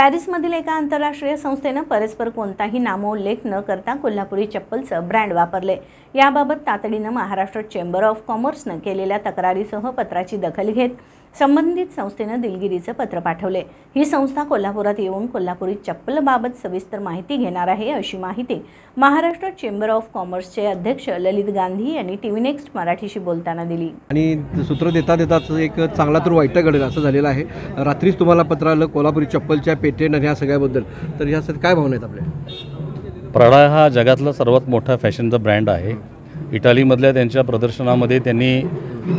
पॅरिसमधील एका आंतरराष्ट्रीय संस्थेनं परस्पर कोणताही नामोल्लेख न करता कोल्हापुरी चप्पलचं ब्रँड वापरले. याबाबत तातडीनं महाराष्ट्र चेंबर ऑफ कॉमर्सनं केलेल्या तक्रारीसह पत्राची दखल घेत संबंधित संस्थेनं दिलगिरीचं पत्र पाठवले. ही संस्था कोल्हापुरात येऊन कोल्हापुरी चप्पलबाबत सविस्तर माहिती घेणार आहे अशी माहिती महाराष्ट्र चेंबर ऑफ कॉमर्सचे अध्यक्ष ललित गांधी यांनी टीव्ही नेक्स्ट मराठीशी बोलताना दिली. आणि सूत्र देता देताच एक चांगला तर वाईट घडेल असं झालेलं आहे. रात्रीच तुम्हाला पत्र आलं कोल्हापुरी चप्पलच्या पेटेंट आणि ह्या सगळ्याबद्दल. तर ह्यासाठी काय भावना आहेत आपल्या? प्राडा हा जगातला सर्वात मोठा फॅशनचा ब्रँड आहे. इटालीमधल्या त्यांच्या प्रदर्शनामध्ये त्यांनी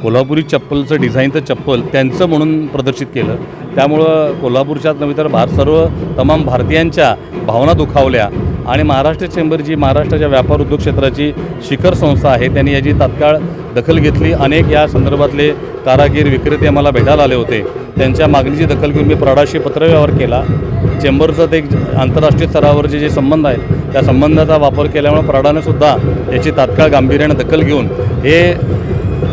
कोल्हापुरी चप्पलचं डिझाईनचं चप्पल त्यांचं म्हणून प्रदर्शित केलं. त्यामुळं कोल्हापूरच्याच नव्हे तर भार सर्व तमाम भारतीयांच्या भावना दुखावल्या. आणि महाराष्ट्र चेंबर जी महाराष्ट्राच्या व्यापार उद्योग क्षेत्राची शिखर संस्था आहे त्यांनी याची तात्काळ दखल घेतली. अनेक या संदर्भातले कारागीर विक्रेते मला भेटायला आले होते. त्यांच्या मागणीची दखल घेऊन मी प्रडाशी पत्रव्यवहार केला. चेंबरचं ते एक आंतरराष्ट्रीय स्तरावरचे जे संबंध आहेत त्या संबंधाचा वापर केल्यामुळे प्रडानं सुद्धा याची तात्काळ गांभीर्याने दखल घेऊन हे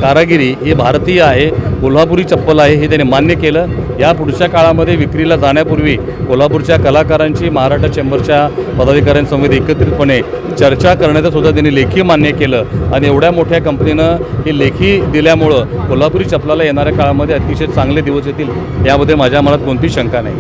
कारागिरी ही भारतीय आहे कोल्हापुरी चप्पल आहे हे त्याने मान्य केलं. या पुढच्या काळामध्ये विक्रीला जाण्यापूर्वी कोल्हापूरच्या कलाकारांची महाराष्ट्र चेंबरच्या पदाधिकाऱ्यांसमवेत एकत्रितपणे चर्चा करण्याचं सुद्धा त्यांनी लेखी मान्य केलं. आणि एवढ्या मोठ्या कंपनीनं ही लेखी दिल्यामुळं कोल्हापुरी चप्पलाला येणाऱ्या काळामध्ये अतिशय चांगले दिवस येतील यामध्ये माझ्या मनात कोणतीच शंका नाही.